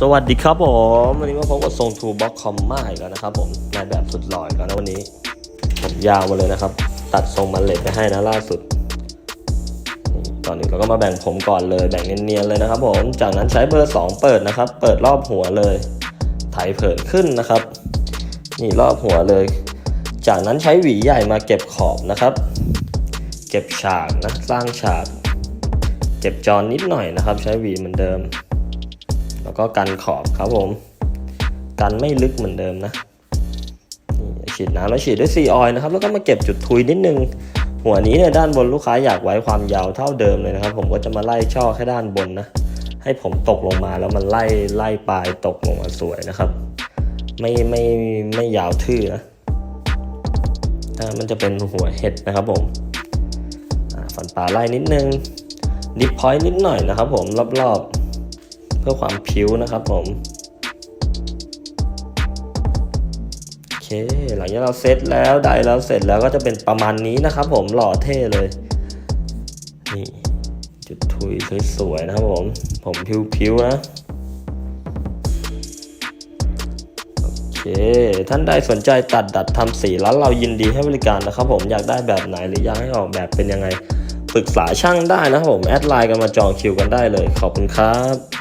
สวัสดีครับผมวันนี้มาพบกับทรงทูบ็อกคอมมาอีกแล้วนะครับผมนายแบบสุดหล่ออีกแล้วนะวันนี้ ผมยาวมาเลยนะครับ ตัดทรงมันเหล็กไปให้นะล่าสุดตอนนี้เราก็มาแบ่งผมก่อนเลยแบ่งเนียนๆเลยนะครับ ผมจากนั้นใช้เบอร์ 2 เปิดนะครับ เปิดรอบหัวเลยไถเผินขึ้นนะครับ นี่รอบหัวเลย จากนั้นใช้หวีใหญ่มาเก็บขอบนะครับ เก็บฉากนะสร้างฉาก เก็บจอนนิดหน่อยนะครับ ใช้หวีเหมือนเดิม แล้วก็กันขอบครับผม กันไม่ลึกเหมือนเดิมนะฉีดน้ำแล้วฉีดด้วยซีออยล์นะครับ แล้วก็มาเก็บจุดทุยนิดนึง หัวนี้เนี่ยด้านบนลูกค้าอยากไว้ความยาวเท่าเดิมเลยนะครับ ผมก็จะมาไล่ช่อแค่ด้านบนนะ ให้ผมตกลงมาแล้วมันไล่ไล่ปลายตกลงมาสวยนะครับ ไม่ไม่ไม่ยาวทื่อนะถ้ามันจะเป็นหัวเห็ดนะครับผมอ่าฟันปลาไล่นิดนึงดิฟพอยต์นิดหน่อยนะครับผมรอบๆ เพื่อความผิวนะครับผมโอเคหลังจากเราเซตแล้วได้แล้วเสร็จแล้วก็จะเป็นประมาณนี้นะครับผมหล่อเท่เลยนี่จุดทุยสวยๆนะครับผม ผมผิวๆนะโอเคท่านใดสนใจตัดดัดทำสีร้านเรายินดีให้บริการนะครับผมอยากได้แบบไหนหรืออยากให้ออกแบบเป็นยังไงปรึกษาช่างได้นะครับผม แอดไลน์กันมาจองคิวกันได้เลย ขอบคุณครับ